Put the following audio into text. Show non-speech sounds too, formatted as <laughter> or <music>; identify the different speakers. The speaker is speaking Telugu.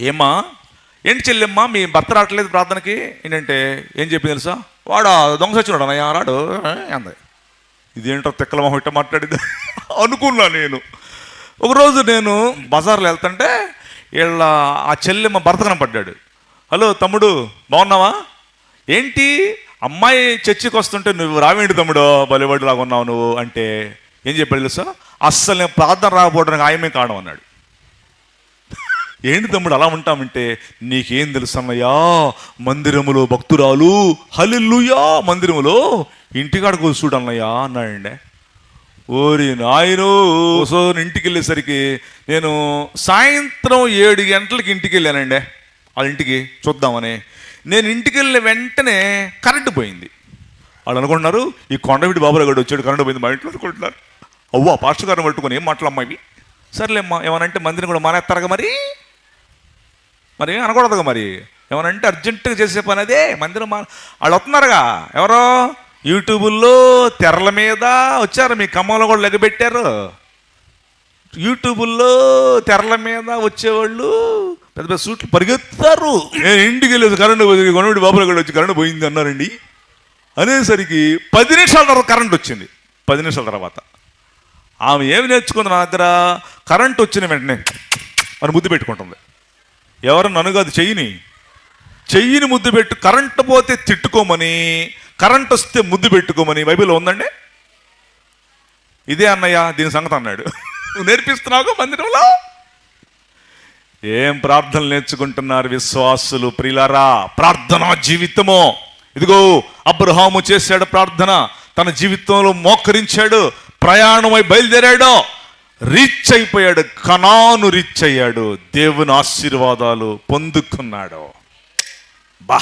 Speaker 1: ఏమ్మా? ఏంటి చెల్లెమ్మా? మీ భర్త రావట్లేదు ప్రార్థనకి? ఏంటంటే ఏం చెప్పింది తెలుసా? వాడా దొంగ సచ్చినాడు? అన్నయ్య రాడు. అంది. ఇదేంటో తిక్కల మొహం ఇట్ట మాట్లాడింది <laughs> అనుకున్నా నేను. ఒకరోజు నేను బజార్లో వెళ్తుంటే వీళ్ళ ఆ చెల్లెమ్మ భర్త కనపడ్డాడు. హలో తమ్ముడు బాగున్నావా? ఏంటి? అమ్మాయి చర్చికి వస్తుంటే నువ్వు రావేంటి తమ్ముడు? బలివాడిలాగా ఉన్నావు నువ్వు. అంటే ఏం చెప్పాడు తెలుసా? అస్సలు నేను ప్రార్థన రాకపోవడానికి ఆయమే కారణం అన్నాడు. ఏంటి తమ్ముడు అలా ఉంటామంటే? నీకేం తెలుసన్నయ్యా మందిరములో భక్తురాలు హలిల్లుయా! మందిరములో ఇంటికాడకు చూడు అన్నయ్యా అన్నాడండి. ఓరి నాయను సో ఇంటికి వెళ్ళేసరికి నేను సాయంత్రం ఏడు గంటలకి ఇంటికి వెళ్ళానండి. వాళ్ళ ఇంటికి చూద్దామని. నేను ఇంటికి వెళ్ళిన వెంటనే కరెంటు పోయింది. వాళ్ళు అనుకుంటున్నారు ఈ కొండవిడి బాబురావు గడు వచ్చాడు కరెంటు పోయింది మా ఇంట్లో అనుకుంటున్నారు. అవ్వా పాస్టర్ గారిని పట్టుకొని ఏం మాట్లాడమ్మా ఇవి? సర్లేమ్మా ఏమనంటే మందిని కూడా మానేస్తారుగా మరి? మరి ఏం అనకూడదు మరి. ఏమనంటే అర్జెంటుగా చేసే పని అదే. మందిరం మా వాళ్ళు వస్తున్నారుగా. ఎవరో? యూట్యూబుల్లో తెరల మీద వచ్చారు. మీ ఖమ్మంలో కూడా లెగబెట్టారు యూట్యూబుల్లో తెరల మీద వచ్చేవాళ్ళు పెద్ద పెద్ద సూట్లు పరిగెత్తారు. నేను ఇంటికి వెళ్ళేది కరెంటు పోయింది గొడవడి బాబులు కూడా వచ్చి కరెంటు పోయింది అన్నారండి. అనేసరికి పది నిమిషాల తర్వాత కరెంట్ వచ్చింది. పది నిమిషాల తర్వాత. ఆమె ఏమి నేర్చుకుంది నా దగ్గర? కరెంట్ వచ్చిన వెంటనే అని ముద్దు పెట్టుకుంటుంది. ఎవరు నన్ను అది చెయ్యిని. చెయ్యిని ముద్దు పెట్టు కరెంట్ పోతే తిట్టుకోమని కరెంట్ వస్తే ముద్దు పెట్టుకోమని బైబిల్లో ఉందండి? ఇదే అన్నయ్య దీని సంగతి అన్నాడు. నువ్వు నేర్పిస్తున్నావు మందిరంలో? ఏం ప్రార్థనలు నేర్చుకుంటున్నారు విశ్వాసులు ప్రిలరా? ప్రార్థనా జీవితము. ఇదిగో అబ్రహాము చేశాడు ప్రార్థన. తన జీవితంలో మోకరించాడు. ప్రయాణమై బయలుదేరాడు. రీచ్ అయిపోయాడు కనాను రీచ్ అయ్యాడు దేవుని ఆశీర్వాదాలు పొందుకున్నాడు. బా!